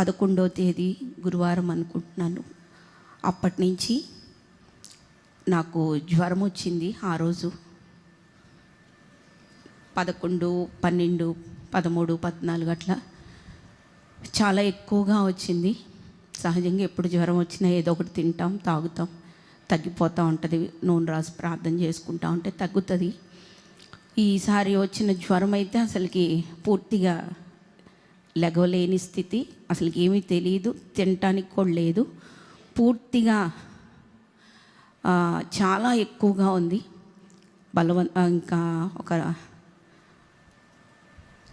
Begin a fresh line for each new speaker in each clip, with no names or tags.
పదకొండో తేదీ గురువారం అనుకుంటున్నాను. అప్పటి నుంచి నాకు జ్వరం వచ్చింది ఆ రోజు. పదకొండు పన్నెండు పదమూడు పద్నాలుగు అట్లా చాలా ఎక్కువగా వచ్చింది. సహజంగా ఎప్పుడు జ్వరం వచ్చినా ఏదో ఒకటి తింటాం తాగుతాం తగ్గిపోతూ ఉంటుంది. నూనె రాసి ప్రార్థన చేసుకుంటా ఉంటే తగ్గుతుంది. ఈసారి వచ్చిన జ్వరం అయితే అసలుకి పూర్తిగా లెగవలేని స్థితి అసలు ఏమీ తెలియదు తినటానికి కూడా లేదు. పూర్తిగా చాలా ఎక్కువగా ఉంది. బలవం ఇంకా ఒక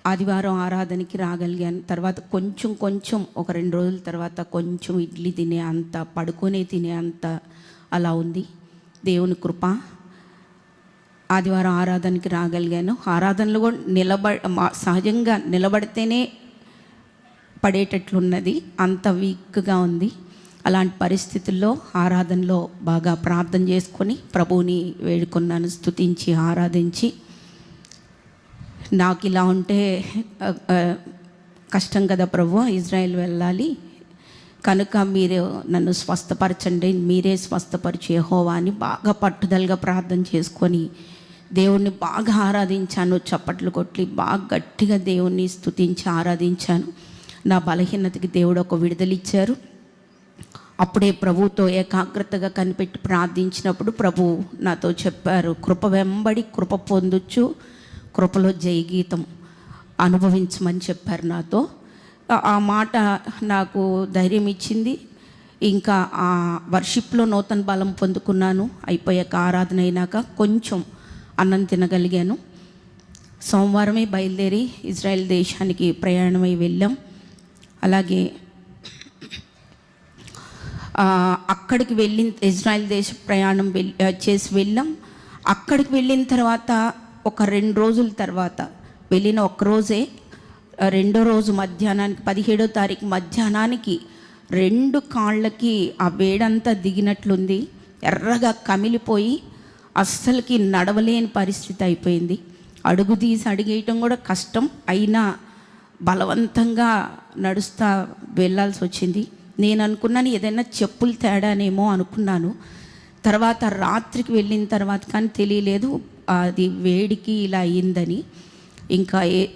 ఆదివారం ఆరాధనకి రాగలిగాను. తర్వాత కొంచెం కొంచెం ఒక రెండు రోజుల తర్వాత కొంచెం ఇడ్లీ తినే అంత పడుకునే తినే అంత అలా ఉంది. దేవుని కృప. ఆదివారం ఆరాధనకి రాగలిగాను. ఆరాధనలు కూడా నిలబ మా- సహజంగా నిలబడితేనే పడేటట్లున్నది. అంత వీక్గా ఉంది. అలాంటి పరిస్థితుల్లో ఆరాధనలో బాగా ప్రార్థన చేసుకొని ప్రభువుని వేడుకున్నాను స్థుతించి ఆరాధించి. నాకు ఇలా ఉంటే కష్టం కదా ప్రభు ఇజ్రాయెల్ వెళ్ళాలి. కనుక మీరు నన్ను స్వస్థపరచండి మీరే స్వస్థపరిచే హోవా అని బాగా పట్టుదలగా ప్రార్థన చేసుకొని దేవుణ్ణి బాగా ఆరాధించాను చప్పట్లు కొట్టి బాగా గట్టిగా దేవుణ్ణి స్థుతించి ఆరాధించాను. నా బలహీనతకి దేవుడు ఒక విడుదలిచ్చారు అప్పుడే ప్రభుతో ఏకాగ్రతగా కనిపెట్టి ప్రార్థించినప్పుడు ప్రభు నాతో చెప్పారు కృప వెంబడి కృప పొందొచ్చు కృపలో జయగీతం అనుభవించమని చెప్పారు నాతో. ఆ- ఆ మాట నాకు ధైర్యం ఇచ్చింది. ఇంకా ఆ వర్షిప్లో నూతన బలం పొందుకున్నాను. అయిపోయాక ఆరాధన అయినాక కొంచెం అన్నం తినగలిగాను. సోమవారమే బయలుదేరి ఇజ్రాయెల్ దేశానికి ప్రయాణమై వెళ్ళాం. అలాగే అక్కడికి వెళ్ళిన ఇజ్రాయెల్ దేశ ప్రయాణం వెళ్ళి చేసి వెళ్ళాం. అక్కడికి వెళ్ళిన తర్వాత ఒక రెండు రోజుల తర్వాత వెళ్ళిన ఒక్కరోజే రెండో రోజు మధ్యాహ్నానికి పదిహేడో తారీఖు మధ్యాహ్నానికి రెండు కాళ్ళకి ఆ వేడంతా దిగినట్లుంది. ఎర్రగా కమిలిపోయి అస్సలకి నడవలేని పరిస్థితి అయిపోయింది. అడుగు తీసి అడిగేయటం కూడా కష్టం. అయినా బలవంతంగా నడుస్తా వెళ్ళాల్సి వచ్చింది. నేను అనుకున్నాను ఏదైనా చెప్పులు తేడానేమో అనుకున్నాను. తర్వాత రాత్రికి వెళ్ళిన తర్వాత కానీ తెలియలేదు అది వేడికి ఇలా అయ్యిందని. ఇంకా ఏ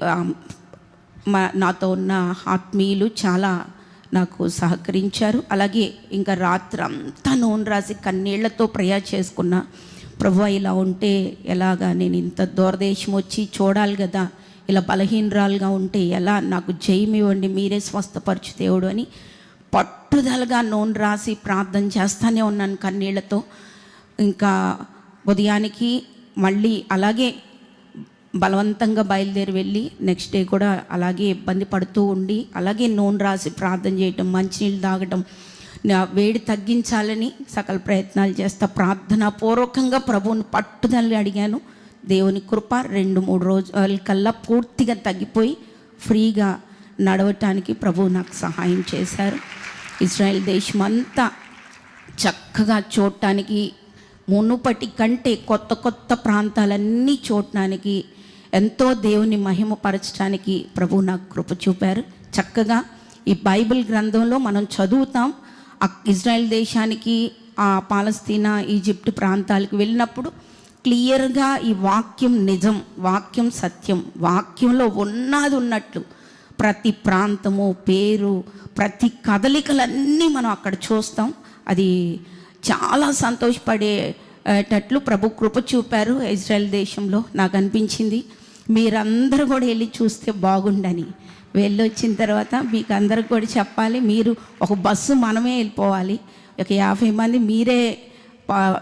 మా నాతో ఉన్న ఆత్మీయులు చాలా నాకు సహకరించారు. అలాగే ఇంకా రాత్రంతా నూనె రాసి కన్నీళ్ళతో ప్రయాస చేసుకున్న. ప్రభు ఇలా ఉంటే ఎలాగా నేను ఇంత దూరదేశం వచ్చి చూడాలి కదా ఇలా బలహీనరాలుగా ఉంటే ఎలా? నాకు జయం ఇవ్వండి మీరే స్వస్థపరచు దేవుడు అని పట్టుదలగా నూనె రాసి ప్రార్థన చేస్తానే ఉన్నాను కన్నీళ్ళతో. ఇంకా ఉదయానికి మళ్ళీ అలాగే బలవంతంగా బయలుదేరి వెళ్ళి నెక్స్ట్ డే కూడా అలాగే ఇబ్బంది పడుతూ ఉండి అలాగే నూనె రాసి ప్రార్థన చేయటం మంచినీళ్ళు తాగటం వేడి తగ్గించాలని సకల ప్రయత్నాలు చేస్తా ప్రార్థనాపూర్వకంగా ప్రభువుని పట్టుదలని అడిగాను. దేవుని కృప రెండు మూడు రోజుల కల్లా పూర్తిగా తగ్గిపోయి ఫ్రీగా నడవటానికి ప్రభువు నాకు సహాయం చేశారు. ఇజ్రాయెల్ దేశం అంతా చక్కగా చూడటానికి మునుపటి కంటే కొత్త కొత్త ప్రాంతాలన్నీ చూడటానికి ఎంతో దేవుని మహిమపరచడానికి ప్రభు నాకు కృప చూపారు. చక్కగా ఈ బైబిల్ గ్రంథంలో మనం చదువుతాం. ఆ ఇజ్రాయెల్ దేశానికి ఆ పాలస్తీనా ఈజిప్ట్ ప్రాంతాలకు వెళ్ళినప్పుడు క్లియర్గా ఈ వాక్యం నిజం వాక్యం సత్యం వాక్యంలో ఉన్నది ఉన్నట్లు ప్రతి ప్రాంతము పేరు ప్రతి కదలికలన్నీ మనం అక్కడ చూస్తాం. అది చాలా సంతోషపడేటట్లు ప్రభు కృప చూపారు ఇజ్రాయెల్ దేశంలో. నాకు అనిపించింది మీరందరూ కూడా వెళ్ళి చూస్తే బాగుండని. వెళ్ళి వచ్చిన తర్వాత మీకు అందరికి కూడా చెప్పాలి మీరు ఒక బస్సు మనమే వెళ్ళిపోవాలి. ఒక యాభై మంది మీరే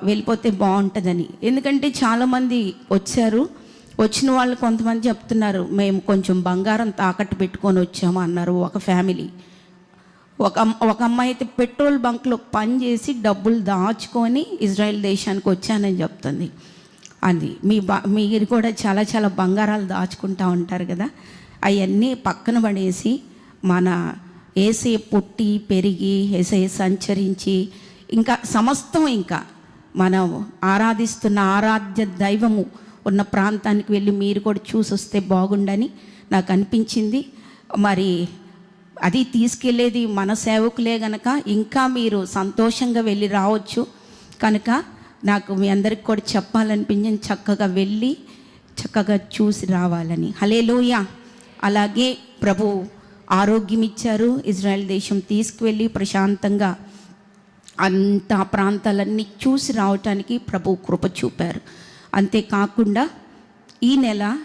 వెళ్ళిపోతే బాగుంటుందని. ఎందుకంటే చాలామంది వచ్చారు. వచ్చిన వాళ్ళు కొంతమంది చెప్తున్నారు మేము కొంచెం బంగారం తాకట్టు పెట్టుకొని వచ్చాము అన్నారు ఒక ఫ్యామిలీ. ఒక ఒక అమ్మాయి అయితే పెట్రోల్ బంక్లో పని చేసి డబ్బులు దాచుకొని ఇజ్రాయెల్ దేశానికి వచ్చానని చెప్తుంది. అది. మీ బా మీరు కూడా చాలా చాలా బంగారాలు దాచుకుంటా ఉంటారు కదా. అవన్నీ పక్కన పడేసి మన ఏసే పుట్టి పెరిగి ఏసే సంచరించి ఇంకా సమస్తం ఇంకా మనం ఆరాధిస్తున్న ఆరాధ్య దైవము ఉన్న ప్రాంతానికి వెళ్ళి మీరు కూడా చూసి వస్తే బాగుండని నాకు అనిపించింది. మరి అది తీసుకెళ్ళేది మన సేవకులే గనక ఇంకా మీరు సంతోషంగా వెళ్ళి రావచ్చు. కనుక నాకు మీ అందరికి కూడా చెప్పాలనిపించింది. చక్కగా వెళ్ళి చక్కగా చూసి రావాలని. హలే అలాగే ప్రభు ఆరోగ్యం ఇచ్చారు ఇజ్రాయెల్ దేశం తీసుకువెళ్ళి ప్రశాంతంగా అంత ప్రాంతాలన్నీ చూసి రావటానికి ప్రభు కృప చూపారు. అంతేకాకుండా ఈ నెల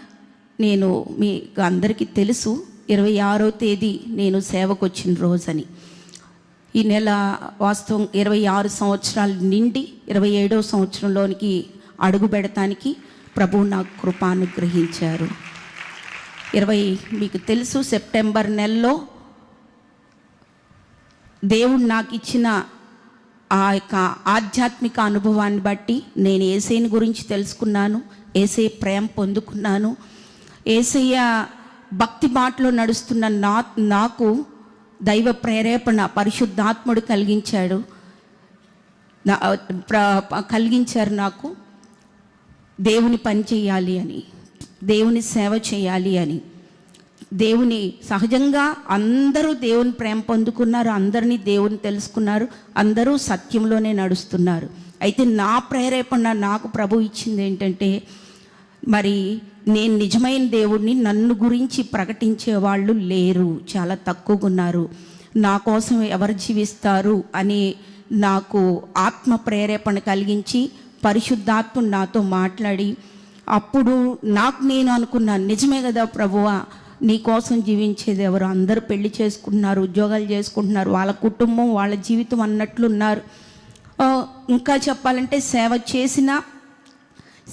నేను మీకు అందరికీ తెలుసు ఇరవై ఆరో తేదీ నేను సేవకు వచ్చిన రోజని. ఈ నెల వాస్తవం ఇరవై ఆరు సంవత్సరాల నిండి ఇరవై ఏడో సంవత్సరంలోనికి అడుగు పెడతానికి ప్రభు నాకు కృప అనుగ్రహించారు. ఇరవై మీకు తెలుసు సెప్టెంబర్ నెలలో దేవుడు నాకు ఇచ్చిన ఆ యొక్క ఆధ్యాత్మిక అనుభవాన్ని బట్టి నేను ఏసైని గురించి తెలుసుకున్నాను ఏసై ప్రేమ పొందుకున్నాను. ఏసయ్య భక్తి బాటలో నడుస్తున్న నా నాకు దైవ ప్రేరేపణ పరిశుద్ధాత్ముడు కలిగించాడు. కలిగించారు నాకు దేవుని పని చేయాలి అని దేవుని సేవ చేయాలి అని. దేవుని సహజంగా అందరూ దేవుని ప్రేమ పొందుకున్నారు అందరినీ దేవుని తెలుసుకున్నారు అందరూ సత్యంలోనే నడుస్తున్నారు. అయితే నా ప్రేరేపణ నాకు ప్రభు ఇచ్చింది ఏంటంటే మరి నేను నిజమైన దేవుణ్ణి నన్ను గురించి ప్రకటించే వాళ్ళు లేరు చాలా తక్కువగా ఉన్నారు. నా కోసం ఎవరు జీవిస్తారు అని నాకు ఆత్మ ప్రేరేపణ కలిగించి పరిశుద్ధాత్మ నాతో మాట్లాడి అప్పుడు నాకు నేను అనుకున్నాను నిజమే కదా ప్రభువా నీ కోసం జీవించేది ఎవరు? అందరూ పెళ్ళి చేసుకుంటున్నారు ఉద్యోగాలు చేసుకుంటున్నారు వాళ్ళ కుటుంబం వాళ్ళ జీవితం అన్నట్లున్నారు. ఇంకా చెప్పాలంటే సేవ చేసిన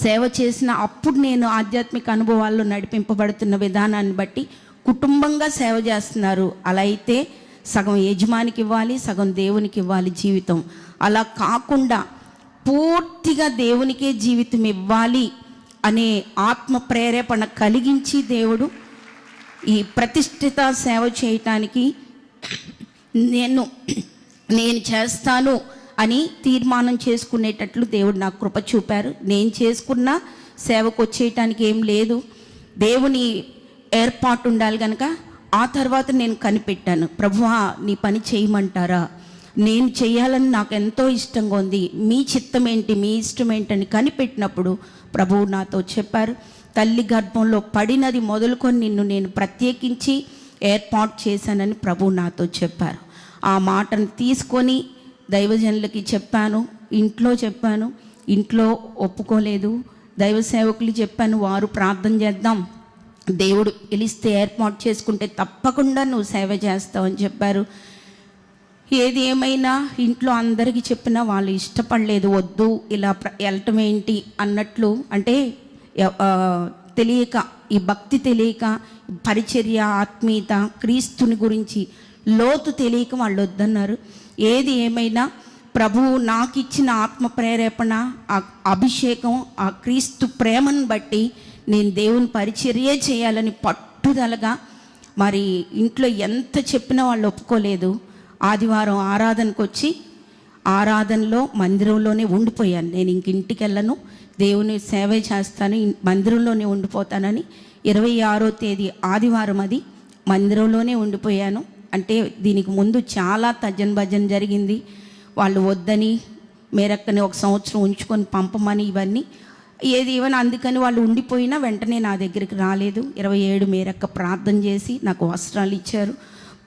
సేవ చేసిన అప్పుడు నేను ఆధ్యాత్మిక అనుభవాల్లో నడిపింపబడుతున్న విధానాన్ని బట్టి కుటుంబంగా సేవ చేస్తున్నారు. అలా అయితే సగం యజమానికి ఇవ్వాలి సగం దేవునికి ఇవ్వాలి జీవితం. అలా కాకుండా పూర్తిగా దేవునికే జీవితం ఇవ్వాలి అనే ఆత్మ ప్రేరేపణ కలిగించి దేవుడు ఈ ప్రతిష్ఠిత సేవ చేయటానికి నేను నేను చేస్తాను అని తీర్మానం చేసుకునేటట్లు దేవుడు నాకు కృప చూపారు. నేను చేసుకున్న సేవకు వచ్చేయటానికి ఏం లేదు. దేవుని ఏర్పాటు ఉండాలి కనుక ఆ తర్వాత నేను కనిపెట్టాను. ప్రభువా నీ పని చేయమంటారా? నేను చేయాలని నాకు ఎంతో ఇష్టంగా ఉంది. మీ చిత్తం ఏంటి మీ ఇష్టం ఏంటని కనిపెట్టినప్పుడు ప్రభువు నాతో చెప్పారు. తల్లి గర్భంలో పడినది మొదలుకొని నిన్ను నేను ప్రత్యేకించి ఏర్పాటు చేశానని ప్రభు నాతో చెప్పారు. ఆ మాటను తీసుకొని దైవజనులకి చెప్పాను ఇంట్లో చెప్పాను ఇంట్లో ఒప్పుకోలేదు. దైవ సేవకులు చెప్పాను వారు ప్రార్థన చేద్దాం. దేవుడు పిలిస్తే ఏర్పాటు చేసుకుంటే తప్పకుండా నువ్వు సేవ చేస్తావని చెప్పారు. ఏది ఏమైనా ఇంట్లో అందరికీ చెప్పినా వాళ్ళు ఇష్టపడలేదు వద్దు ఇలా ప్ర- వెళ్ళటం ఏంటి? అన్నట్లు అంటే తెలియక ఈ భక్తి తెలియక పరిచర్య ఆత్మీయత క్రీస్తుని గురించి లోతు తెలియక వాళ్ళు వద్దన్నారు. ఏది ఏమైనా ప్రభువు నాకు ఇచ్చిన ఆత్మ ప్రేరేపణ ఆ అభిషేకం ఆ క్రీస్తు ప్రేమను బట్టి నేను దేవుని పరిచర్యే చేయాలని పట్టుదలగా మరి ఇంట్లో ఎంత చెప్పినా వాళ్ళు ఒప్పుకోలేదు. ఆదివారం ఆరాధనకు వచ్చి ఆరాధనలో మందిరంలోనే ఉండిపోయాను. నేను ఇంక ఇంటికి వెళ్ళను దేవుని సేవ చేస్తాను మందిరంలోనే ఉండిపోతానని ఇరవై ఆరో తేదీ ఆదివారం అది మందిరంలోనే ఉండిపోయాను. అంటే దీనికి ముందు చాలా తజ్జన్ భజన్ జరిగింది. వాళ్ళు వద్దని మేరక్కని ఒక సంవత్సరం ఉంచుకొని పంపమని ఇవన్నీ. ఏది ఈవెన్ అందుకని వాళ్ళు ఉండిపోయినా వెంటనే నా దగ్గరికి రాలేదు. ఇరవై ఏడు మేరక్క ప్రార్థన చేసి నాకు వస్త్రాలు ఇచ్చారు.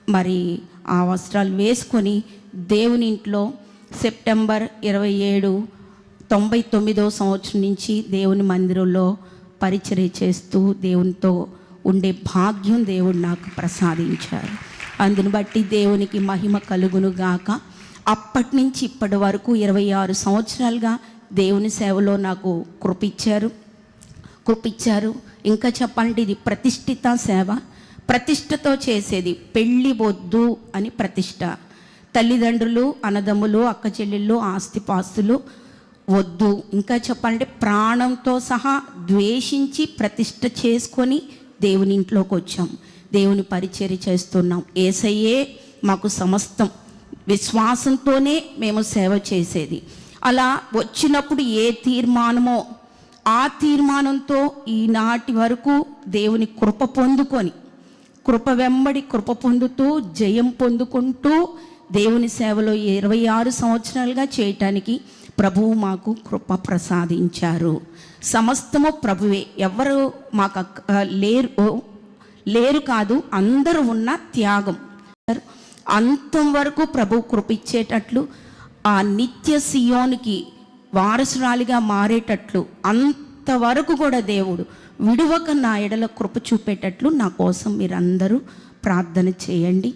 మరి ఆ వస్త్రాలు వేసుకొని దేవుని ఇంట్లో సెప్టెంబర్ ఇరవై ఏడు తొంభై తొమ్మిదో సంవత్సరం నుంచి దేవుని మందిరంలో పరిచర్య చేస్తూ దేవునితో ఉండే భాగ్యం దేవుడు నాకు ప్రసాదించారు. అందుని బట్టి దేవునికి మహిమ కలుగును గాక. అప్పటి నుంచి ఇప్పటి వరకు ఇరవై ఆరు సంవత్సరాలుగా దేవుని సేవలో నాకు కృపిచ్చారు. కృపిచ్చారు. ఇంకా చెప్పాలంటే ఇది ప్రతిష్ఠిత సేవ. ప్రతిష్టతో చేసేది పెళ్ళి వద్దు అని ప్రతిష్ట తల్లిదండ్రులు అన్నదమ్ములు అక్క చెల్లెళ్ళు ఆస్తిపాస్తులు వద్దు. ఇంకా చెప్పాలంటే ప్రాణంతో సహా ద్వేషించి ప్రతిష్ట చేసుకొని దేవుని ఇంట్లోకి వచ్చాం. దేవుని పరిచర్య చేస్తున్నాం. ఏసయ్యే మాకు సమస్తం. విశ్వాసంతోనే మేము సేవ చేసేది. అలా వచ్చినప్పుడు ఏ తీర్మానమో ఆ తీర్మానంతో ఈనాటి వరకు దేవుని కృప పొందుకొని కృప వెంబడి కృప పొందుతూ జయం పొందుకుంటూ దేవుని సేవలో ఇరవై ఆరు సంవత్సరాలుగా చేయటానికి ప్రభువు మాకు కృప ప్రసాదించారు. సమస్తము ప్రభువే. ఎవరు మాకు అక్క- లేరు లేరు కాదు అందరూ ఉన్న త్యాగం. అంతం వరకు ప్రభు కృప ఇచ్చేటట్లు ఆ నిత్య సియోనికి వారసురాలిగా మారేటట్లు అంతవరకు కూడా దేవుడు విడువక నా ఎడల కృప చూపేటట్లు నా కోసం మీరందరూ ప్రార్థన చేయండి.